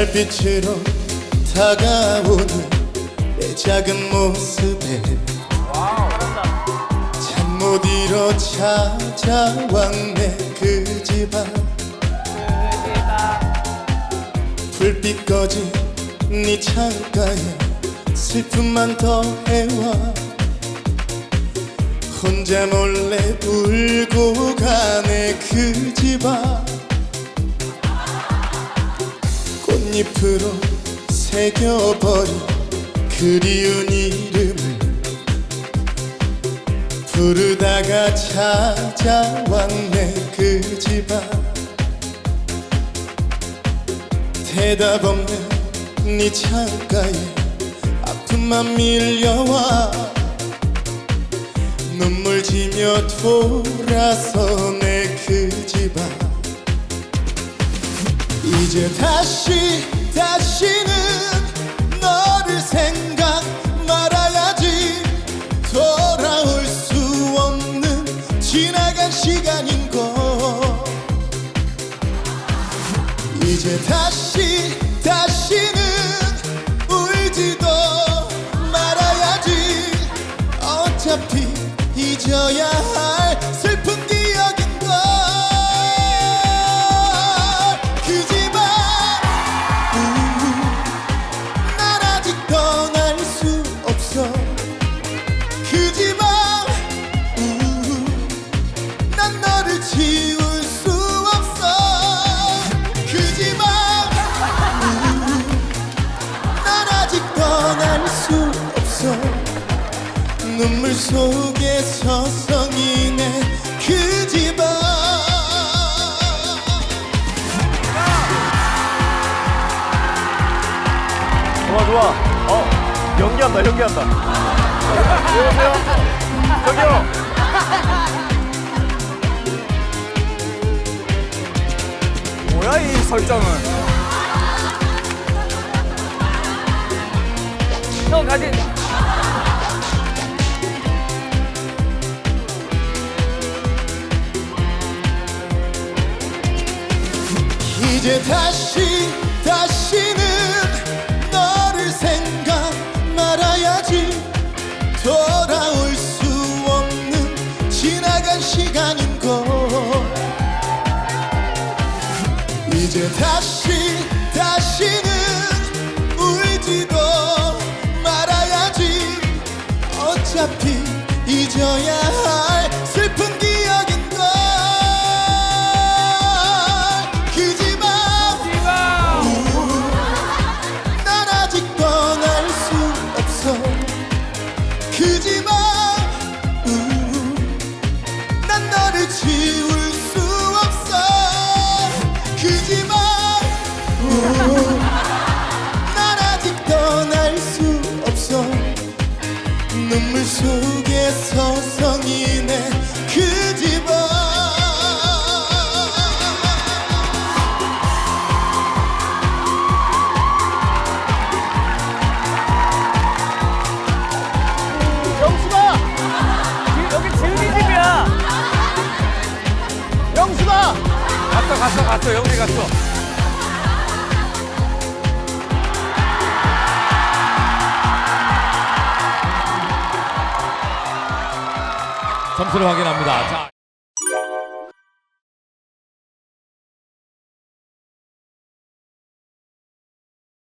달빛으로 다가오는 내 작은 모습에 잠 못 이뤄 찾아왔네 그 집안. 불빛 꺼진 네 창가에 슬픔만 더해와 혼자 몰래 울고 가네 그 집안 잎으로 새겨버린 그리운 이름을 부르다가 찾아왔네 그 집안. 대답 없는 네 창가에 아픔만 밀려와 눈물 지며 돌아서네 그 집안 이제 다시 다시는 너를 생각 말아야지. 돌아올 수 없는 지나간 시간인 걸 이제 다시 다시는 울지도 말아야지. 어차피 그지만 난 너를 지울 수 없어. 그지만 난 아직 떠날 수 없어. 눈물 속에 서성이네 그 집안 좋아 좋아. 어 연기한다 연기한다. 여보세요. 저기요. 뭐야 이 설정은? 형 가진. 이제 다시 눈물 속에 서성이네 그 집안 영수가 여기 지은이 집이야. 영수가 갔어 갔어 갔어 영리 갔어. 점수를 확인합니다. 자.